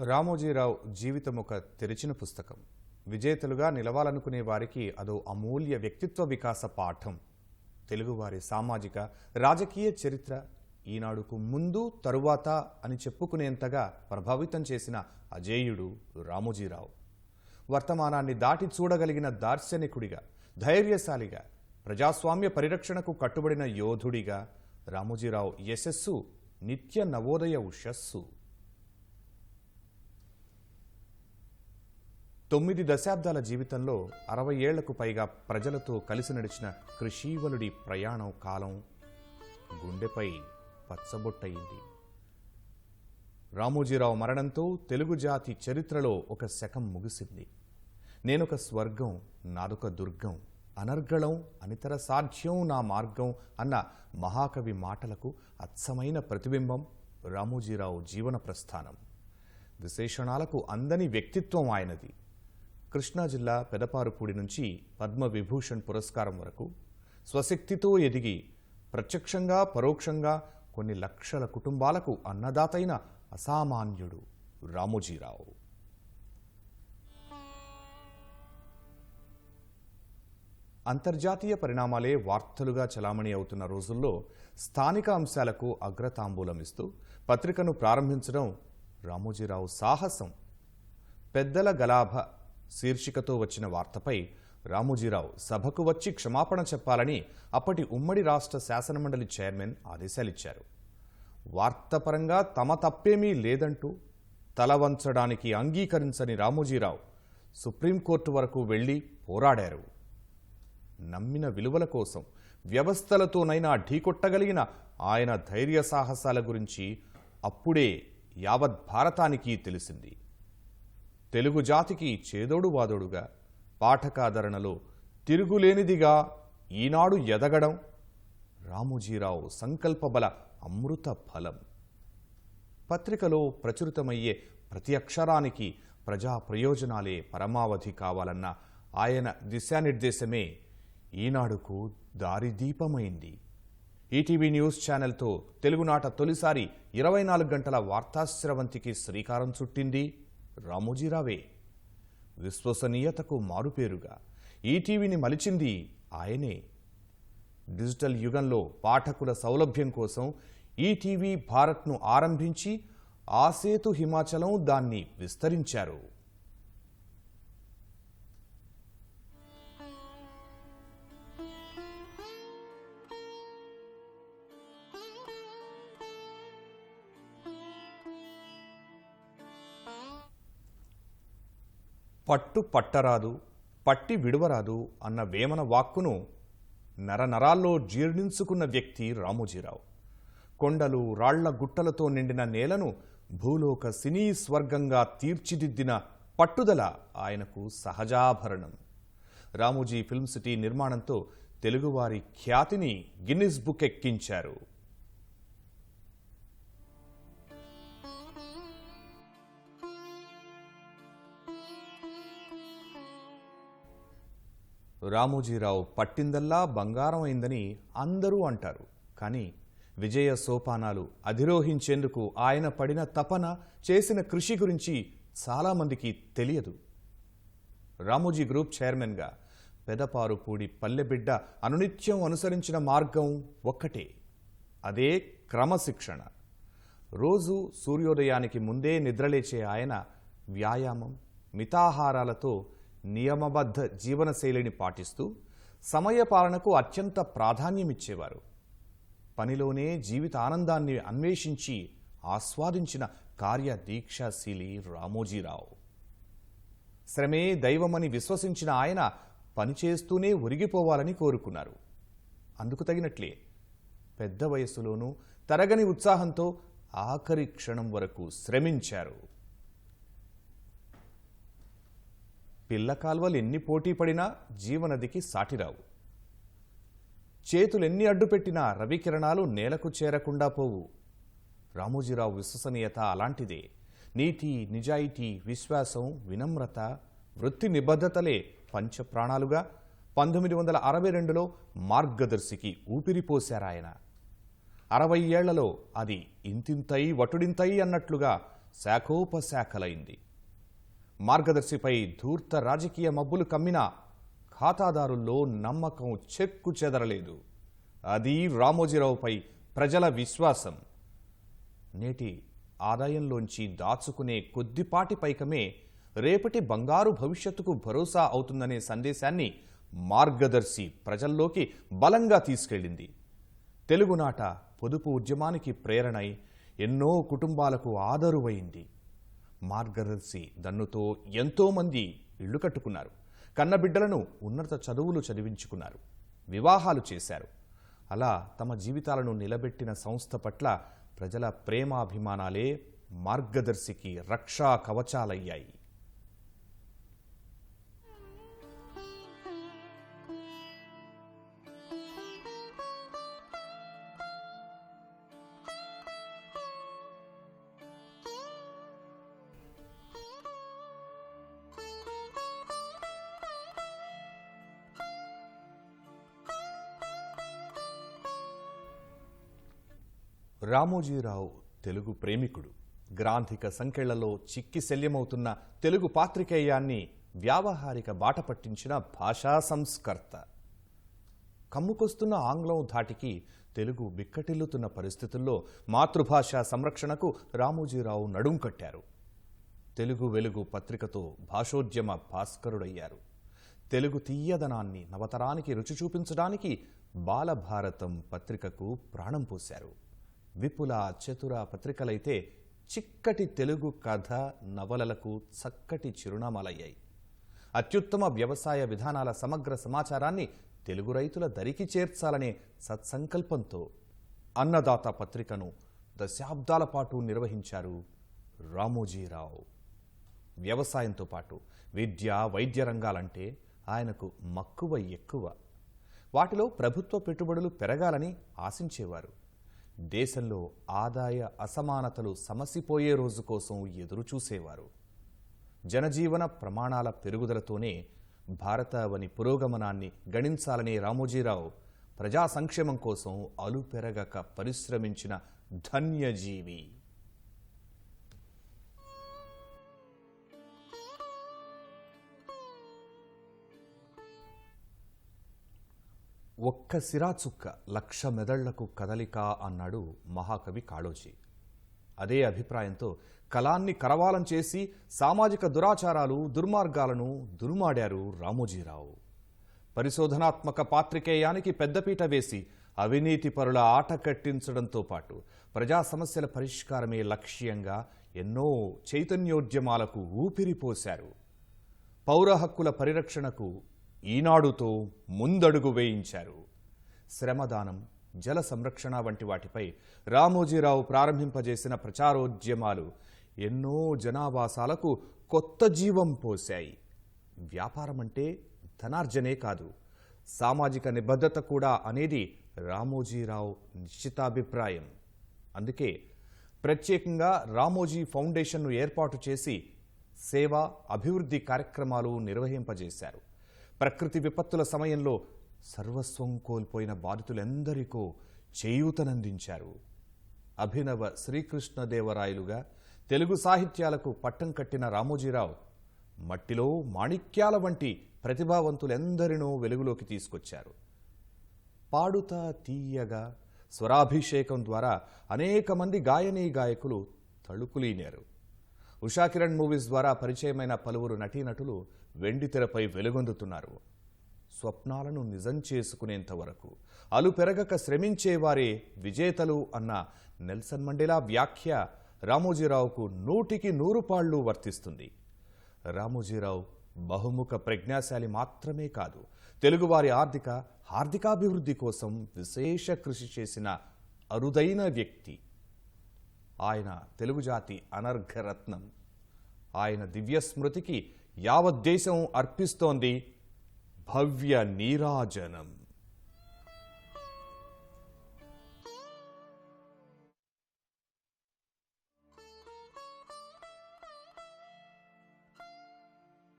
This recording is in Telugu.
రామోజీరావు జీవితం ఒక తెరిచిన పుస్తకం. విజేతలుగా నిలవాలనుకునే వారికి అదో అమూల్య వ్యక్తిత్వ వికాస పాఠం. తెలుగువారి సామాజిక రాజకీయ చరిత్ర ఈనాడుకు ముందు తరువాత అని చెప్పుకునేంతగా ప్రభావితం చేసిన అజేయుడు రామోజీరావు. వర్తమానాన్ని దాటి చూడగలిగిన దార్శనికుడిగా ధైర్యశాలిగా ప్రజాస్వామ్య పరిరక్షణకు కట్టుబడిన యోధుడిగా రామోజీరావు యశస్సు నిత్య నవోదయ ఉషస్సు. తొమ్మిది దశాబ్దాల జీవితంలో అరవై ఏళ్ళకు పైగా ప్రజలతో కలిసి నడిచిన కృషీవలుడి ప్రయాణం కాలం గుండెపై పచ్చబొట్టయింది. రామోజీరావు మరణంతో తెలుగు జాతి చరిత్రలో ఒక శకం ముగిసింది. నేనొక స్వర్గం నాదొక దుర్గం అనర్గళం అనితర సాధ్యం నా మార్గం అన్న మహాకవి మాటలకు అచ్చమైన ప్రతిబింబం రామోజీరావు జీవన ప్రస్థానం. విశేషణాలకు అందని వ్యక్తిత్వం ఆయనది. కృష్ణా జిల్లా పెదపారుపూడి నుంచి పద్మవిభూషణ్ పురస్కారం వరకు స్వశక్తితో ఎదిగి ప్రత్యక్షంగా పరోక్షంగా కొన్ని లక్షల కుటుంబాలకు అన్నదాతైన అసామాన్యుడు రామోజీరావు. అంతర్జాతీయ పరిణామాలే వార్తలుగా చలామణి అవుతున్న రోజుల్లో స్థానిక అంశాలకు అగ్రతాంబూలం ఇస్తూ పత్రికను ప్రారంభించడం రామోజీరావు సాహసం. పెద్దల గలాభ శీర్షికతో వచ్చిన వార్తపై రామోజీరావు సభకు వచ్చి క్షమాపణ చెప్పాలని అప్పటి ఉమ్మడి రాష్ట్ర శాసనమండలి చైర్మన్ ఆదేశాలిచ్చారు. వార్తపరంగా తమ తప్పేమీ లేదంటూ తల వంచడానికి అంగీకరించని రామోజీరావు సుప్రీంకోర్టు వరకు వెళ్ళి పోరాడారు. నమ్మిన విలువల కోసం వ్యవస్థలతోనైనా ఢీకొట్టగలిగిన ఆయన ధైర్య సాహసాల గురించి అప్పుడే యావత్ భారతానికి తెలిసింది. తెలుగు జాతికి చేదోడు వాదోడుగా. పాఠకాదరణలో తిరుగులేనిదిగా ఈనాడు ఎదగడం రామోజీరావు సంకల్పబల అమృత ఫలం. పత్రికలో ప్రచురితమయ్యే ప్రతి అక్షరానికి ప్రజా ప్రయోజనాలే పరమావధి కావాలన్న ఆయన దిశానిర్దేశమే ఈనాడుకు దారిదీపమైంది. ఈటీవీ న్యూస్ ఛానల్తో తెలుగునాట తొలిసారి ఇరవై నాలుగు గంటల వార్తాశ్రవంతికి శ్రీకారం చుట్టింది. రామోజీరావే విశ్వసనీయతకు మారుపేరుగా. ఈటీవీని మలిచింది ఆయనే. డిజిటల్ యుగంలో పాఠకుల సౌలభ్యం కోసం ఈటీవీ భారత్ను ఆరంభించి ఆసేతు హిమాచలం దాన్ని విస్తరించారు. పట్టు పట్టరాదు పట్టి విడవరాదు అన్న వేమన వాక్కును నరనరాల్లో జీర్ణించుకున్న వ్యక్తి రామోజీరావు. కొండలు రాళ్ళ గుట్టలతో నిండిన నేలను భూలోక సినీ స్వర్గంగా తీర్చిదిద్దిన పట్టుదల ఆయనకు సహజాభరణం. రామోజీ ఫిల్మ్ సిటీ నిర్మాణంతో తెలుగువారి ఖ్యాతిని గిన్నిస్ బుక్ ఎక్కించారు. రామోజీరావు పట్టిందల్లా బంగారం అయిందని అందరూ అంటారు. కానీ విజయ సోపానాలు అధిరోహించేందుకు ఆయన పడిన తపన చేసిన కృషి గురించి చాలామందికి తెలియదు. రామోజీ గ్రూప్ చైర్మన్గా పెదపారుపూడి పల్లెబిడ్డ అనునిత్యం అనుసరించిన మార్గం ఒక్కటే అదే క్రమశిక్షణ. రోజు సూర్యోదయానికి ముందే నిద్రలేచే ఆయన వ్యాయామం మితాహారాలతో నియమబద్ధ జీవనశైలిని పాటిస్తూ సమయపాలనకు అత్యంత ప్రాధాన్యమిచ్చేవారు. పనిలోనే జీవిత ఆనందాన్ని అన్వేషించి ఆస్వాదించిన కార్యదీక్షాశీలి రామోజీరావు. శ్రమే దైవమని విశ్వసించిన ఆయన పనిచేస్తూనే ఒరిగిపోవాలని కోరుకున్నారు. అందుకు తగినట్లే పెద్ద వయస్సులోనూ తరగని ఉత్సాహంతో ఆఖరి క్షణం వరకు శ్రమించారు. పిల్ల కాల్వలు ఎన్ని పోటీ పడినా జీవనదికి సాటిరావు. చేతులెన్ని అడ్డుపెట్టినా రవికిరణాలు నేలకు చేరకుండా పోవు. రామోజీరావు విశ్వసనీయత అలాంటిదే. నీతి నిజాయితీ విశ్వాసం వినమ్రత వృత్తి నిబద్ధతలే పంచప్రాణాలుగా పంతొమ్మిది వందల అరవై రెండులో మార్గదర్శికి ఊపిరిపోశారాయన అరవై ఏళ్ళలో అది ఇంతింతై వటుడింతై అన్నట్లుగా శాఖోపశాఖలైంది. మార్గదర్శిపై ధూర్త రాజకీయ మబ్బులు కమ్మినా ఖాతాదారుల్లో నమ్మకం చెక్కు చెదరలేదు. అది రామోజీరావుపై ప్రజల విశ్వాసం. నేటి ఆదాయంలోంచి దాచుకునే కొద్దిపాటి పైకమే రేపటి బంగారు భవిష్యత్తుకు భరోసా అవుతుందనే సందేశాన్ని మార్గదర్శి ప్రజల్లోకి బలంగా తీసుకెళ్ళింది. తెలుగునాట పొదుపు ఉద్యమానికి ప్రేరణై ఎన్నో కుటుంబాలకు ఆదరువైంది. మార్గదర్శి దన్నుతో ఎంతోమంది ఇళ్ళు కట్టుకున్నారు. కన్నబిడ్డలను ఉన్నత చదువులు చదివించుకున్నారు. వివాహాలు చేశారు. అలా తమ జీవితాలను నిలబెట్టిన సంస్థ పట్ల ప్రజల ప్రేమాభిమానాలే మార్గదర్శికి రక్షా కవచాలయ్యాయి. రామోజీరావు తెలుగు ప్రేమికుడు. గ్రాంధిక సంఖ్యలలో చిక్కి శల్యమవుతున్న తెలుగు పాత్రికేయాన్ని వ్యావహారిక బాట పట్టించిన భాషా సంస్కర్త. కమ్ముకొస్తున్న ఆంగ్లం ధాటికి తెలుగు బిక్కటిల్లుతున్న పరిస్థితుల్లో మాతృభాష సంరక్షణకు రామోజీరావు నడుం కట్టారు. తెలుగు వెలుగు పత్రికతో భాషోద్యమ భాస్కరుడయ్యారు. తెలుగు తీయదనాన్ని నవతరానికి రుచి చూపించడానికి బాలభారతం పత్రికకు ప్రాణం పోశారు. విపుల చతుర పత్రికలైతే చిక్కటి తెలుగు కథ నవలలకు చక్కటి చిరునామాలయ్యాయి. అత్యుత్తమ వ్యవసాయ విధానాల సమగ్ర సమాచారాన్ని తెలుగు రైతుల దరికి చేర్చాలనే సత్సంకల్పంతో అన్నదాత పత్రికను దశాబ్దాల పాటు నిర్వహించారు రామోజీరావు. వ్యవసాయంతో పాటు విద్య వైద్య రంగాలంటే ఆయనకు మక్కువ ఎక్కువ. వాటిలో ప్రభుత్వ పెట్టుబడులు పెరగాలని ఆశించేవారు. దేశంలో ఆదాయ అసమానతలు సమసిపోయే రోజు కోసం ఎదురుచూసేవారు. జనజీవన ప్రమాణాల పెరుగుదలతోనే భారతావని పురోగమనాన్ని గణించాలనే రామోజీరావు ప్రజా సంక్షేమం కోసం అలుపెరగక పరిశ్రమించిన ధన్యజీవి. ఒక్క సిరాచుక్క లక్ష మెదళ్ళకు కదలిక అన్నాడు మహాకవి కాళోజీ. అదే అభిప్రాయంతో కళాన్ని కరవాలం చేసి సామాజిక దురాచారాలు దుర్మార్గాలను దురుమాడారు రామోజీరావు. పరిశోధనాత్మక పాత్రికేయానికి పెద్దపీట వేసి అవినీతి పరుల ఆట కట్టించడంతో పాటు ప్రజా సమస్యల పరిష్కారమే లక్ష్యంగా ఎన్నో చైతన్యోద్యమాలకు ఊపిరిపోశారు పౌర హక్కుల పరిరక్షణకు ఈనాడుతో ముందడుగు వేయించారు. శ్రమదానం జల సంరక్షణ వంటి వాటిపై రామోజీరావు ప్రారంభింపజేసిన ప్రచారోద్యమాలు ఎన్నో జనావాసాలకు కొత్త జీవం పోశాయి. వ్యాపారం అంటే ధనార్జనే కాదు. సామాజిక నిబద్ధత కూడా అనేది రామోజీరావు నిశ్చితాభిప్రాయం. అందుకే ప్రత్యేకంగా రామోజీ ఫౌండేషన్ను ఏర్పాటు చేసి సేవ అభివృద్ధి కార్యక్రమాలు నిర్వహింపజేశారు. ప్రకృతి విపత్తుల సమయంలో సర్వస్వం కోల్పోయిన బాధితులెందరికో చేయూతనందించారు. అభినవ శ్రీకృష్ణదేవరాయలుగా తెలుగు సాహిత్యాలకు పట్టం కట్టిన రామోజీరావు మట్టిలో మాణిక్యాల వంటి ప్రతిభావంతులెందరినో వెలుగులోకి తీసుకొచ్చారు. పాడుతా తీయగా స్వరాభిషేకం ద్వారా అనేక మంది గాయనీ గాయకులు తళుకులీనారు. ఉషాకిరణ్ మూవీస్ ద్వారా పరిచయమైన పలువురు నటీనటులు వెండితెరపై వెలుగొందుతున్నారు. స్వప్నాలను నిజం చేసుకునేంత వరకు అలు పెరగక శ్రమించేవారే విజేతలు అన్న నెల్సన్ మండేలా వ్యాఖ్య రామోజీరావుకు నూటికి నూరు పాళ్ళు వర్తిస్తుంది. రామోజీరావు బహుముఖ ప్రజ్ఞాశాలి మాత్రమే కాదు తెలుగువారి ఆర్థిక ఆర్థికాభివృద్ధి కోసం విశేష కృషి చేసిన అరుదైన వ్యక్తి. ఆయన తెలుగు జాతి అనర్ఘరత్నం. ఆయన దివ్య స్మృతికి యావత్ దేశం అర్పిస్తోంది భవ్య నీరాజనం.